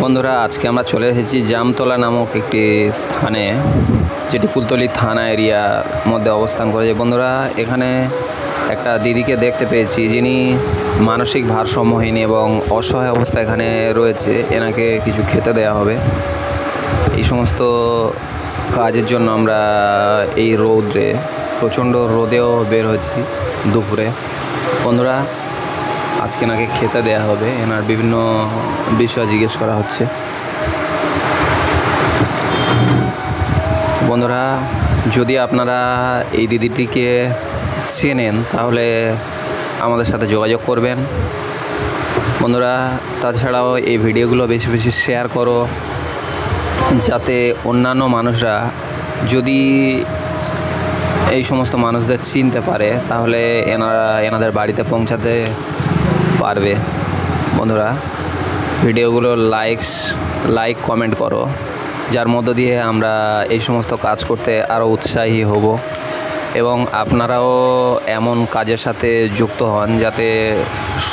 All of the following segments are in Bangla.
বন্ধুরা, আজকে আমরা চলে এসেছি জামতলা নামক একটি স্থানে, যেটি কুলতলি থানা এরিয়ার মধ্যে অবস্থান করেছে বন্ধুরা, এখানে একটা দিদিকে দেখতে পেয়েছি, যিনি মানসিক ভারসাম্যহীন এবং অসহায় অবস্থা এখানে রয়েছে। এনাকে কিছু খেতে দেওয়া হবে। এই সমস্ত কাজের জন্য আমরা এই রৌদ্রে, প্রচণ্ড রোদেও বের হয়েছি দুপুরে। বন্ধুরা আজকে নাকি খেতে দেয়া হবে। এনার বিভিন্ন বিষয় জিজ্ঞেস করা হচ্ছে। বন্ধুরা, যদি আপনারা এই দিদিটিকে চেনেন, তাহলে আমাদের সাথে যোগাযোগ করবেন। বন্ধুরা, তাছাড়াও এই ভিডিওগুলো বেশি বেশি শেয়ার করো, যাতে অন্যান্য মানুষরা যদি এই সমস্ত মানুষদের চিনতে পারে, তাহলে এনারা, এনাদের বাড়িতে পৌঁছাতে পারবে। বন্ধুরা, ভিডিওগুলো লাইকস লাইক কমেন্ট করো। যার মধ্য দিয়ে আমরা এই সমস্ত কাজ করতে আরও উৎসাহী হব এবং আপনারাও এমন কাজের সাথে যুক্ত হন যাতে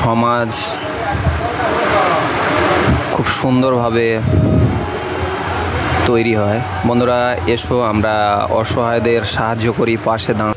সমাজ খুব সুন্দরভাবে তৈরি হয়। বন্ধুরা, এসো, আমরা অসহায়দের সাহায্য করি, পাশে দাঁড়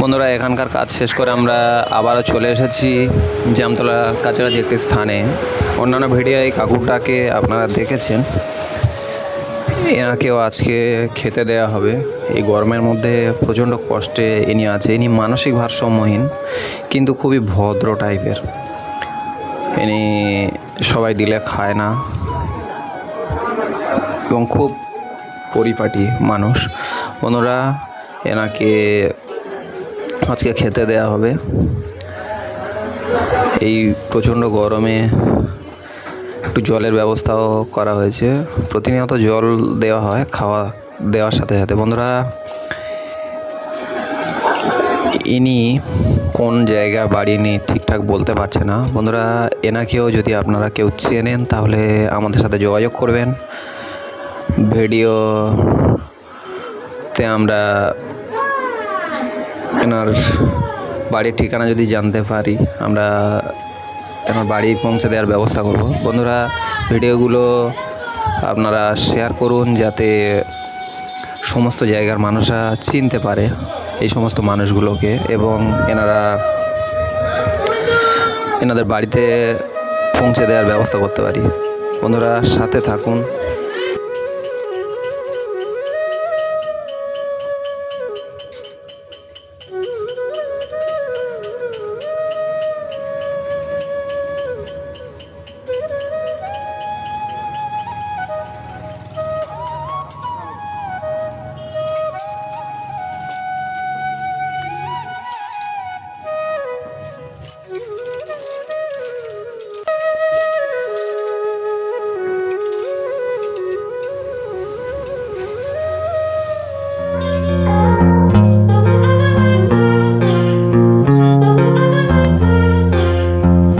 বন্ধুরা, এখানকার কাজ শেষ করে আমরা আবারও চলে এসেছি জামতলা কাছাকাছি একটি স্থানে। অন্যান্য ভিডিও এই কাকুরটাকে আপনারা দেখেছেন। এনাকেও আজকে খেতে দেওয়া হবে। এই গরমের মধ্যে প্রচণ্ড কষ্টে ইনি আছে। ইনি মানসিক ভারসাম্যহীন, কিন্তু খুবই ভদ্র টাইপের ইনি সবাই দিলে খায় না। এবং খুব পরিপাটি মানুষ। বন্ধুরা, এনাকে আজকে খেতে দেয়া হবে। এই প্রচণ্ড গরমে একটু জলের ব্যবস্থাও করা হয়েছে। প্রতিনিয়ত জল দেওয়া হয়, খাওয়া দেওয়ার সাথে সাথে। বন্ধুরা ইনি কোন জায়গা, বাড়ি ইনি ঠিকঠাক বলতে পারছে না। বন্ধুরা, এনাকেও যদি আপনারা কেউ চেনেন, তাহলে আমাদের সাথে যোগাযোগ করবেন। ভিডিওতে আমরা এনার বাড়ির ঠিকানা যদি জানতে পারি, আমরা এনার বাড়ি পৌঁছে দেওয়ার ব্যবস্থা করব। বন্ধুরা, ভিডিওগুলো আপনারা শেয়ার করুন, যাতে সমস্ত জায়গার মানুষরা চিনতে পারে। এই সমস্ত মানুষগুলোকে এবং এনারা এনাদের বাড়িতে পৌঁছে দেওয়ার ব্যবস্থা করতে পারি। বন্ধুরা, সাথে থাকুন।